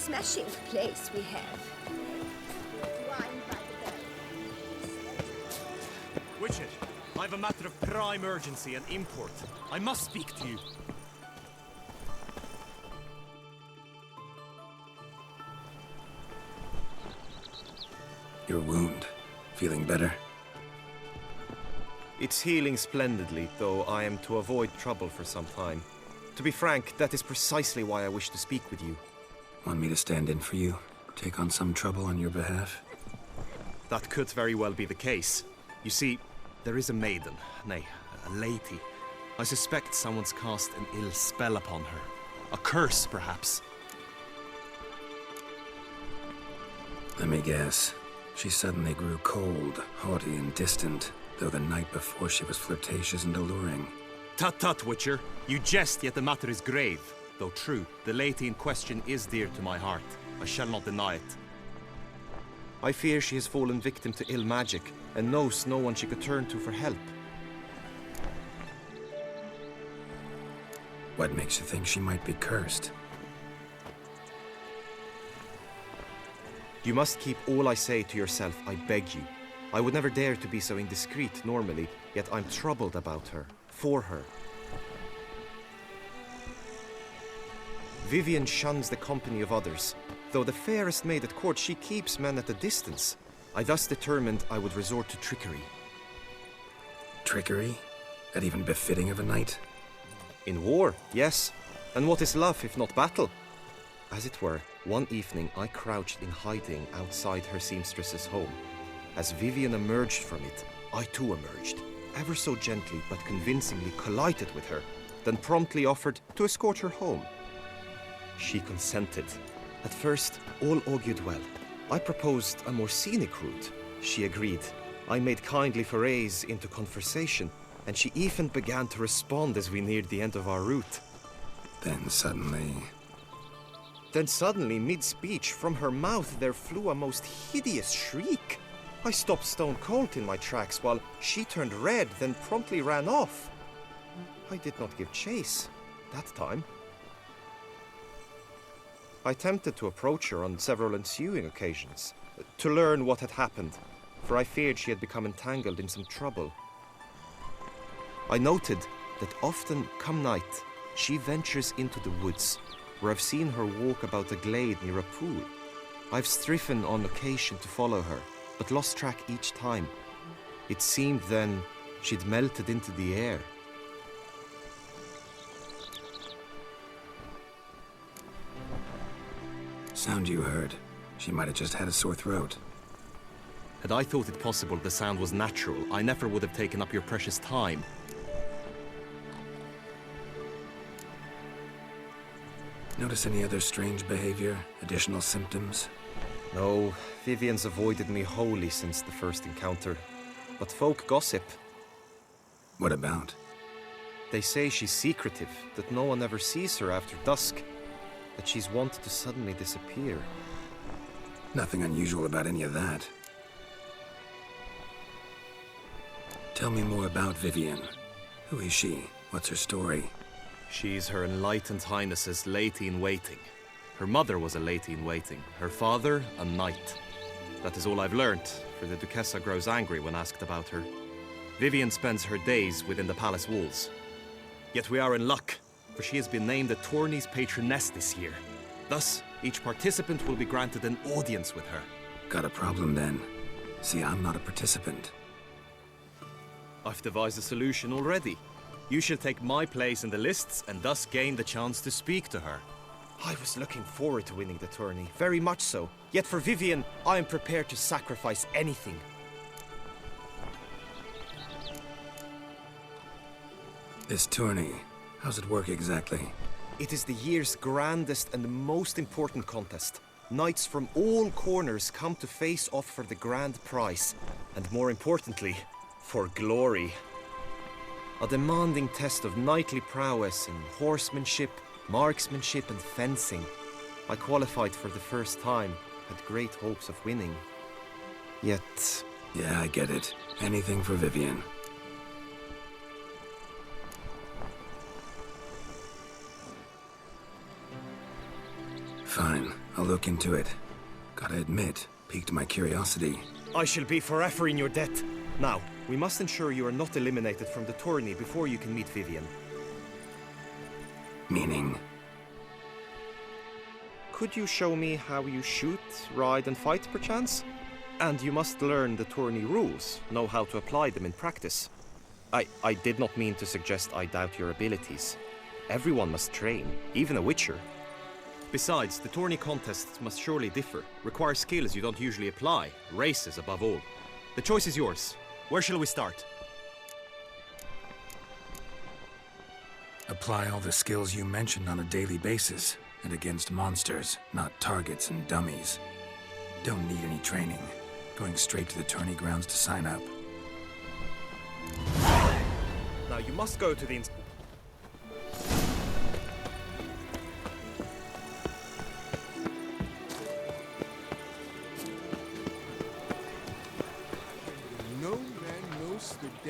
smashing place we have. Wine by the bell. Witcher, I've a matter of prime urgency and import. I must speak to you. Your wound. Feeling better? It's healing splendidly, though I am to avoid trouble for some time. To be frank, that is precisely why I wish to speak with you. Want me to stand in for you? Take on some trouble on your behalf? That could very well be the case. You see, there is a maiden, nay, a lady. I suspect someone's cast an ill spell upon her. A curse, perhaps. Let me guess. She suddenly grew cold, haughty, and distant, though the night before she was flirtatious and alluring. Tut tut, Witcher. You jest, yet the matter is grave. Though true, the lady in question is dear to my heart. I shall not deny it. I fear she has fallen victim to ill magic, and knows no one she could turn to for help. What makes you think she might be cursed? You must keep all I say to yourself, I beg you. I would never dare to be so indiscreet normally, yet I'm troubled about her, for her. Vivian shuns the company of others. Though the fairest maid at court, she keeps men at a distance. I thus determined I would resort to trickery. Trickery? That even befitting of a knight? In war, yes. And what is love if not battle? As it were, one evening I crouched in hiding outside her seamstress's home. As Vivian emerged from it, I too emerged, ever so gently but convincingly collided with her, then promptly offered to escort her home. She consented. At first, all augured well. I proposed a more scenic route. She agreed. I made kindly forays into conversation, and she even began to respond as we neared the end of our route. Then suddenly. Then suddenly, mid speech, from her mouth there flew a most hideous shriek. I stopped stone cold in my tracks while she turned red, then promptly ran off. I did not give chase that time. I attempted to approach her on several ensuing occasions uh, to learn what had happened, for I feared she had become entangled in some trouble. I noted that often, come night, she ventures into the woods, where I've seen her walk about a glade near a pool. I've striven on occasion to follow her, but lost track each time. It seemed then she'd melted into the air. Sound you heard. She might have just had a sore throat. Had I thought it possible the sound was natural, I never would have taken up your precious time. Notice any other strange behavior? Additional symptoms? No, Vivian's avoided me wholly since the first encounter. But folk gossip. What about? They say she's secretive, that no one ever sees her after dusk, that she's wanted to suddenly disappear. Nothing unusual about any of that. Tell me more about Vivian. Who is she? What's her story? She's Her Enlightened Highness's lady in waiting. Her mother was a lady in waiting, her father, a knight. That is all I've learnt, for the Duchessa grows angry when asked about her. Vivian spends her days within the palace walls. Yet we are in luck, for she has been named the tourney's patroness this year. Thus, each participant will be granted an audience with her. Got a problem then. See, I'm not a participant. I've devised a solution already. You shall take my place in the lists and thus gain the chance to speak to her. I was looking forward to winning the tourney, very much so. Yet for Vivian, I am prepared to sacrifice anything. This tourney, how's it work exactly? It is the year's grandest and most important contest. Knights from all corners come to face off for the grand prize, and more importantly, for glory. A demanding test of knightly prowess in horsemanship, marksmanship, and fencing. I qualified for the first time, had great hopes of winning. Yet, Yeah, I get it. Anything for Vivian. Fine, I'll look into it. Gotta admit, piqued my curiosity. I shall be forever in your debt. Now, we must ensure you are not eliminated from the tourney before you can meet Vivian. Meaning, Could you show me how you shoot, ride, and fight, perchance? And you must learn the tourney rules, know how to apply them in practice. I, I did not mean to suggest I doubt your abilities. Everyone must train, even a witcher. Besides, the tourney contests must surely differ, require skills you don't usually apply, races above all. The choice is yours. Where shall we start? apply all the skills you mentioned on a daily basis, and against monsters, not targets and dummies. Don't need any training. Going straight to the tourney grounds to sign up. Now you must go to the.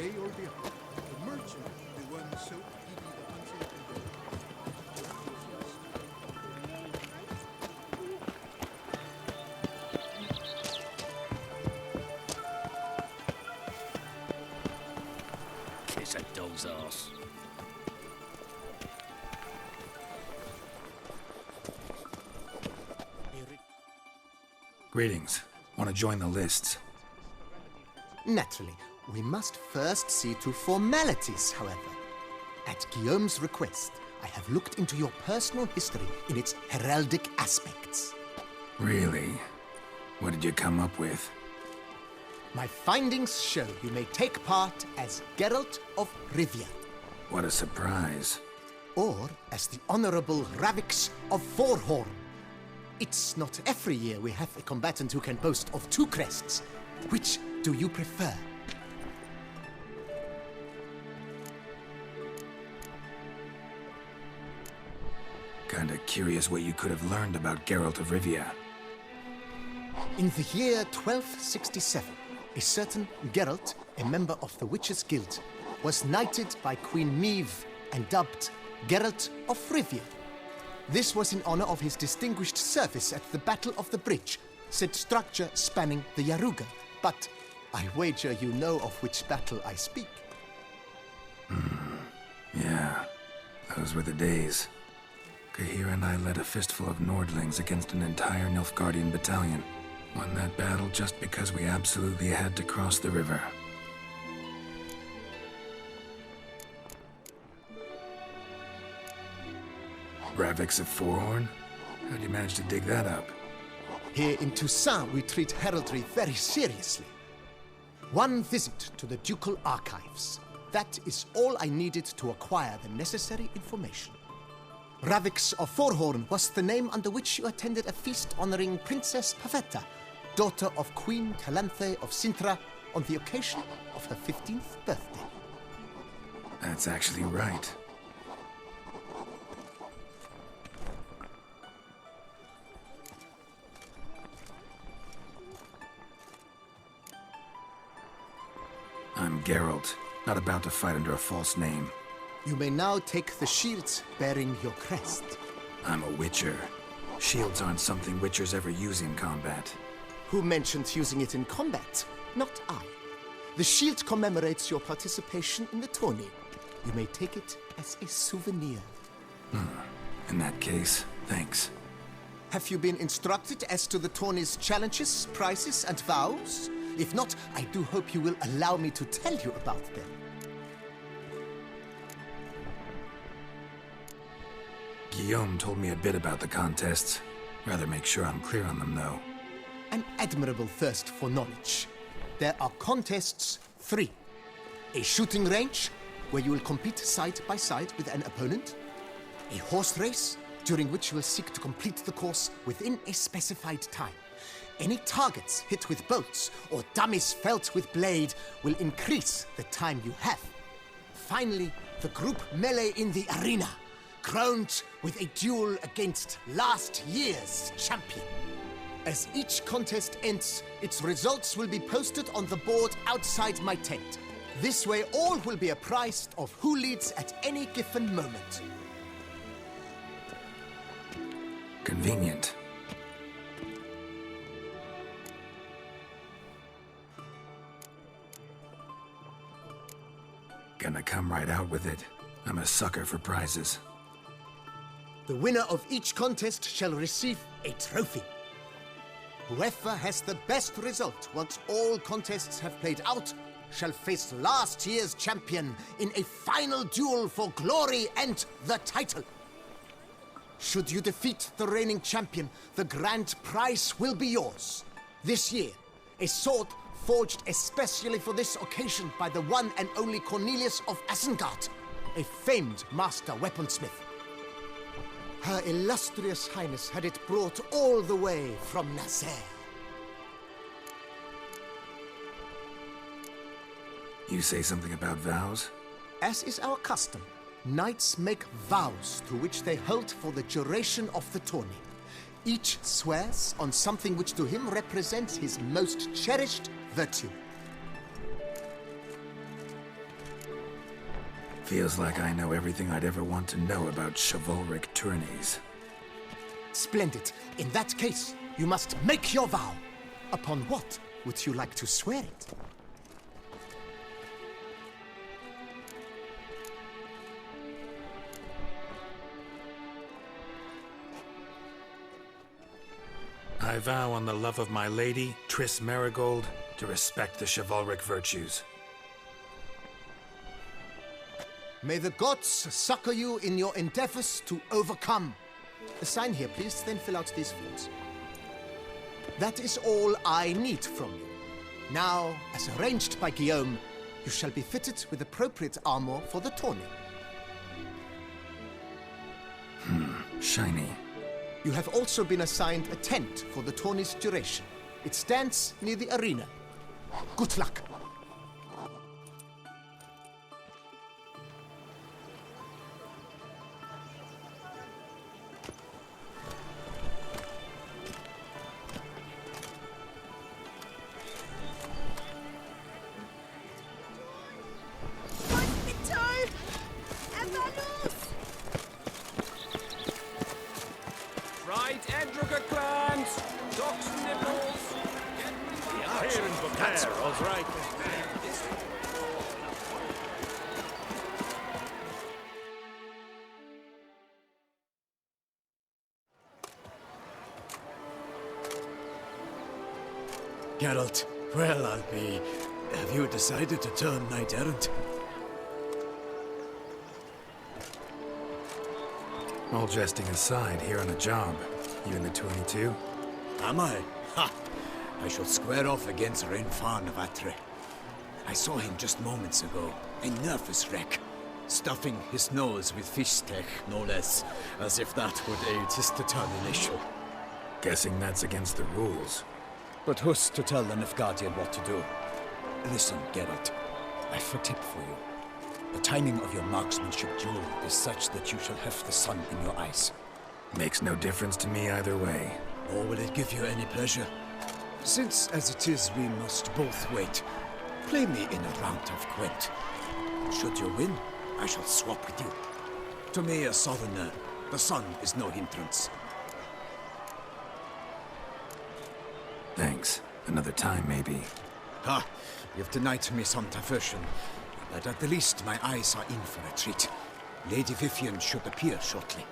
Day or the. The merchant, the one so eager the hunter and the Kiss a dog's ass. Greetings. Want to join the lists? Naturally, we must first see to formalities, however. At Guillaume's request, I have looked into your personal history in its heraldic aspects. Really? What did you come up with? My findings show you may take part as Geralt of Rivia, What a surprise. or as the Honorable Ravix of Forhorn. It's not every year we have a combatant who can boast of two crests. Which do you prefer? Curious what you could have learned about Geralt of Rivia. In the year 1267, a certain Geralt, a member of the Witches' Guild, was knighted by Queen Meve and dubbed Geralt of Rivia. This was in honor of his distinguished service at the Battle of the Bridge, said structure spanning the Yaruga. But I wager you know of which battle I speak. Hmm. Yeah, those were the days. Kahira and I led a fistful of Nordlings against an entire Nilfgaardian battalion. Won that battle just because we absolutely had to cross the river. Ravix of Forhorn? How'd you manage to dig that up? Here in Toussaint, we treat heraldry very seriously. One visit to the Ducal Archives. That is all I needed to acquire the necessary information. Ravix of Forhorn was the name under which you attended a feast honoring Princess Pavetta, daughter of Queen Calanthe of Sintra, on the occasion of her 15th birthday. That's actually right. I'm Geralt, not about to fight under a false name. You may now take the shields bearing your crest. I'm a Witcher. Shields aren't something Witchers ever use in combat. Who mentioned using it in combat? Not I. The shield commemorates your participation in the tourney. You may take it as a souvenir. Hmm. In that case, thanks. Have you been instructed as to the tourney's challenges, prizes, and vows? If not, I do hope you will allow me to tell you about them. Guillaume told me a bit about the contests. Rather make sure I'm clear on them, though. An admirable thirst for knowledge. There are contests three a shooting range, where you will compete side by side with an opponent, a horse race, during which you will seek to complete the course within a specified time. Any targets hit with bolts or dummies felt with blade will increase the time you have. Finally, the group melee in the arena, crowned with a duel against last year's champion. As each contest ends, its results will be posted on the board outside my tent. This way, all will be apprised of who leads at any given moment. Convenient. Gonna come right out with it. I'm a sucker for prizes. The winner of each contest shall receive a trophy. Whoever has the best result once all contests have played out shall face last year's champion in a final duel for glory and the title. Should you defeat the reigning champion, the grand prize will be yours. This year, a sword forged especially for this occasion by the one and only Cornelius of Asengard, a famed master weaponsmith. Her illustrious highness had it brought all the way from Nazaire. You say something about vows? As is our custom, knights make vows to which they hold for the duration of the tourney. Each swears on something which to him represents his most cherished virtue. Feels like I know everything I'd ever want to know about chivalric tourneys. Splendid. In that case, you must make your vow. Upon what would you like to swear it? I vow on the love of my lady, Triss Marigold, to respect the chivalric virtues. May the gods succor you in your endeavors to overcome. Sign here, please, then fill out these forms. That is all I need from you. Now, as arranged by Guillaume, you shall be fitted with appropriate armor for the tourney. Hmm, shiny. You have also been assigned a tent for the tourney's duration. It stands near the arena. Good luck. Geralt, well, I'll be. Have you decided to turn knight errant? All jesting aside, here on a job. You in the 22? Am I? Ha! I shall square off against Renfan of Atre. I saw him just moments ago, a nervous wreck, stuffing his nose with fish tech, no less, as if that would aid his determination. Guessing that's against the rules. But who's to tell the Nilfgaardian what to do? Listen, Geralt, I've a tip for you. The timing of your marksmanship duel is such that you shall have the sun in your eyes. Makes no difference to me either way. Nor will it give you any pleasure? Since, as it is, we must both wait, play me in a round of Gwent. Should you win, I shall swap with you. To me, a southerner, the sun is no hindrance. Thanks. Another time, maybe. Ha! You've denied me some diversion, but at the least my eyes are in for a treat. Lady Vivian should appear shortly.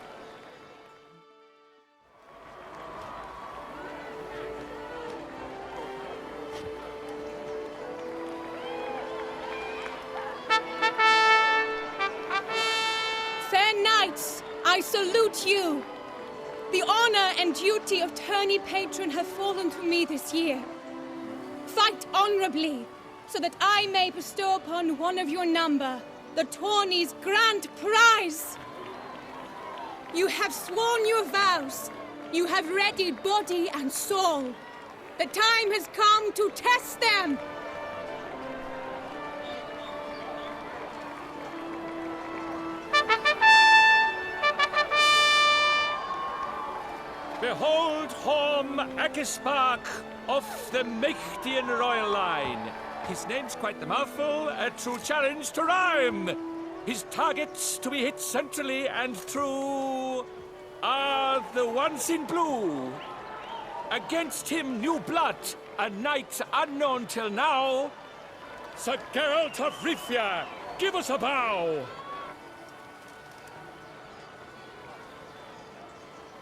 Fair knights, I salute you. The honor and duty of tourney patron have fallen to me this year. Fight honorably, so that I may bestow upon one of your number the tourney's grand prize. You have sworn your vows. You have readied body and soul. The time has come to test them. Behold Horm Akispark of the Mechtian royal line. His name's quite the mouthful, a true challenge to rhyme. His targets to be hit centrally and true are the ones in blue. Against him, new blood, a knight unknown till now. Sir Geralt of Rivia, give us a bow!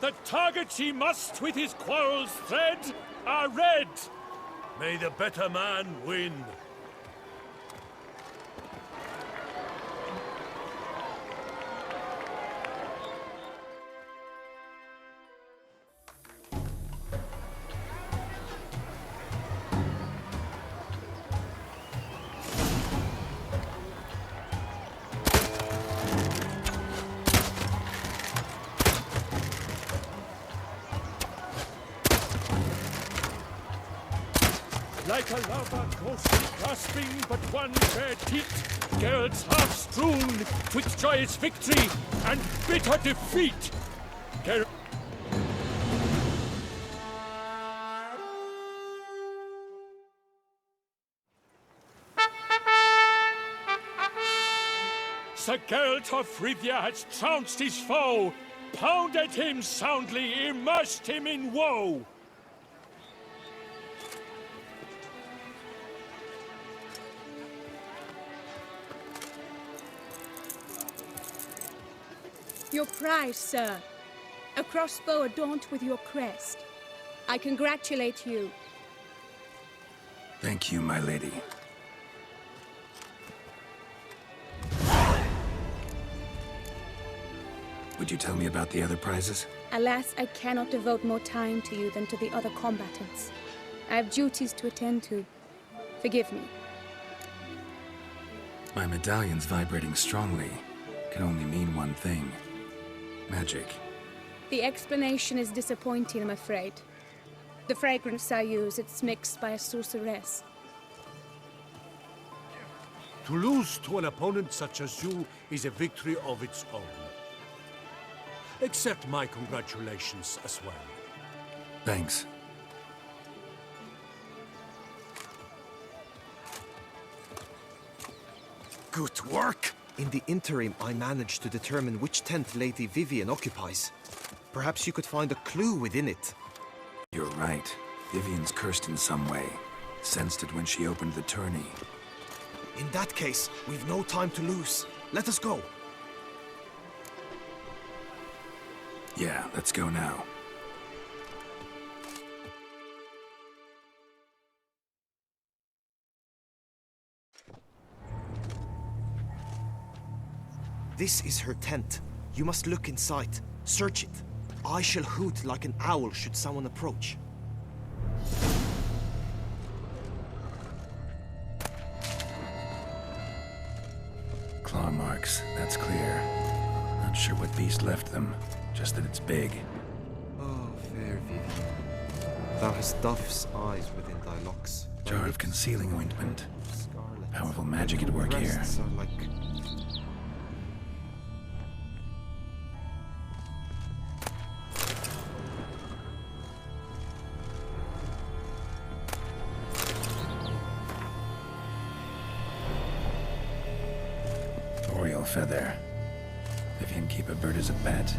The targets he must with his quarrels thread are red. May the better man win. Teat, Geralt's half strewn twixt joyous victory and bitter defeat. Ger- Sir Geralt of Rivia has trounced his foe, pounded him soundly, immersed him in woe. Your prize, sir. A crossbow adorned with your crest. I congratulate you. Thank you, my lady. Would you tell me about the other prizes? Alas, I cannot devote more time to you than to the other combatants. I have duties to attend to. Forgive me. My medallion's vibrating strongly. Can only mean one thing. Magic. The explanation is disappointing, I'm afraid. The fragrance I use, it's mixed by a sorceress. To lose to an opponent such as you is a victory of its own. Accept my congratulations as well. Thanks. Good work! In the interim, I managed to determine which tent Lady Vivian occupies. Perhaps you could find a clue within it. You're right. Vivian's cursed in some way. Sensed it when she opened the tourney. In that case, we've no time to lose. Let us go. Yeah, let's go now. This is her tent. You must look inside. Search it. I shall hoot like an owl should someone approach. Claw marks, that's clear. Not sure what beast left them, just that it's big. Oh, fair Vivian. Thou hast dove's eyes within thy locks. Jar of concealing ointment. Powerful magic at work here. Breasts are like Oriole feather. Vivian keep a bird as a pet.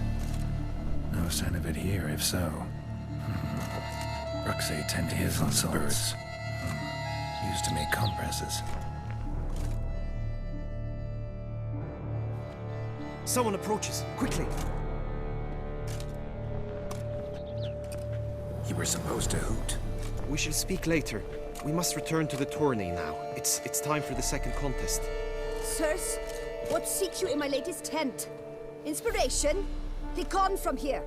No sign of it here, if so. Hmm. Bruxay tend to his on birds. Hmm. Used to make compresses. Someone approaches. Quickly. You were supposed to hoot. We shall speak later. We must return to the tourney now. It's it's time for the second contest. Sirs, what seek you in my latest tent? Inspiration? Be gone from here.